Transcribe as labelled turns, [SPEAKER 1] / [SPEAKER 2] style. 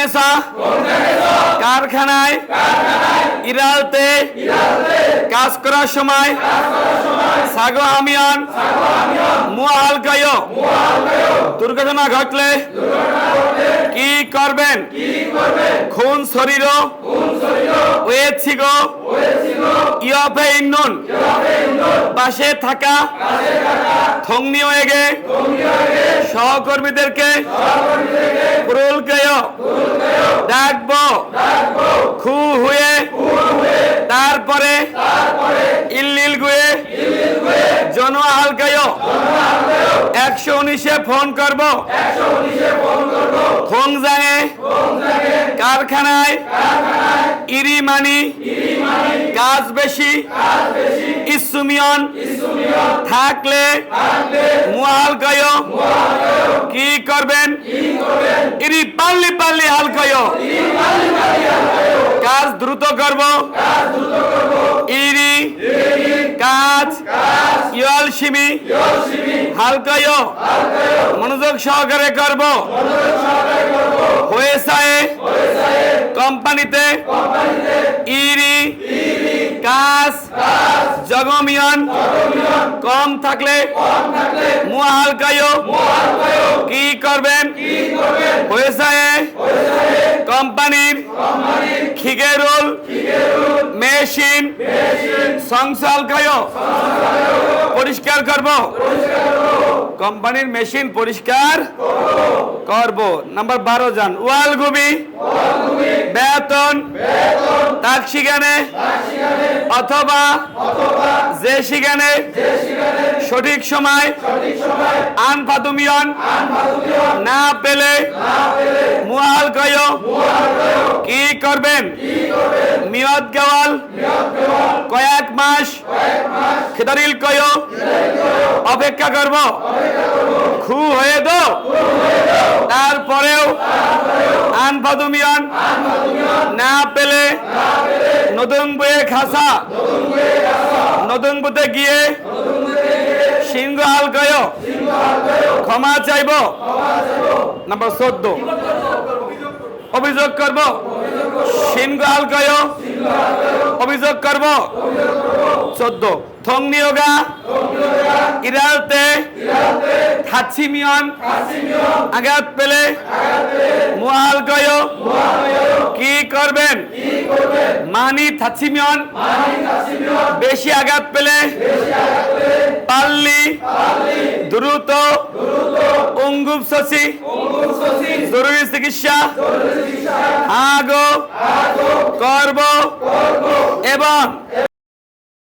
[SPEAKER 1] গেছা কারখানায়? ইরালতে? কাজ করার সময়? সাগো আমিয়ান? মুয়াল গায়? দুর্ঘটনা ঘটলে? কি করবেন? খুন শরীর? ওয়েছিল ইয়ফে ইন্নুন পাশে থাকা? থংনি ওয়েগে সহকর্মীদেরকে? পুরুল গেয়? ডাকবো। খু হুয়ে। তারপরে ইল্লিল গুয়ে। জন হালকায় একশো উনিশে ফোন করব। খোংজাঙে। কারখানায়। ইরি মানি কাজ বেশি। ইসুমিয়ন। থাকলে মুহালকায় কি করবেন? ইরি পাল্লি পাল্লি হালকায় কাজ দ্রুত করব। ইরি কাজ ইয়াল সিমি হালকায় মনোযোগ সহকারে করব। হয়েছে। জগমিয়ন কম থাকলে মুহালকায় কি করবেন? হয়েছে কোম্পানির খিগেরুল মেশিন সংসাল কায় পরিষ্কার করব। কোম্পানির মেশিন পরিষ্কার করব। নাম্বার বারো যান ওয়াল গুবি বেতন, তাক শিখানে, অথবা যে শিখানে সঠিক সময় আন ফাতুমিয়ন না পেলে মুহাল কয় কি করবেন? মিয়ত গেওয়াল। কয়েক মাস খেদারিল কয়। অপেক্ষা করব। খু হয়ে দো। তারপরেও আন ফাতুমিয়ন না পেলে নতুন বইয়ে খাসা। নতুন বুতে গিয়ে সিংহ হাল কয়। ক্ষমা চাইব। নাম্বার চোদ্দ। অভিযোগ করব? হাল কয় অভিযোগ করব? চোদ্দ। থং নিয়োগা ইরালতে। থাচ্ছিমিয়ন আঘাত পেলে। মুহাল গয়। কি করবেন? মানি থাচ্ছিমিয়ন বেশি আঘাত পেলে। পাল্লি। দ্রুত। অঙ্গুপ শশী। জরুরি চিকিৎসা। আগ। করব এবং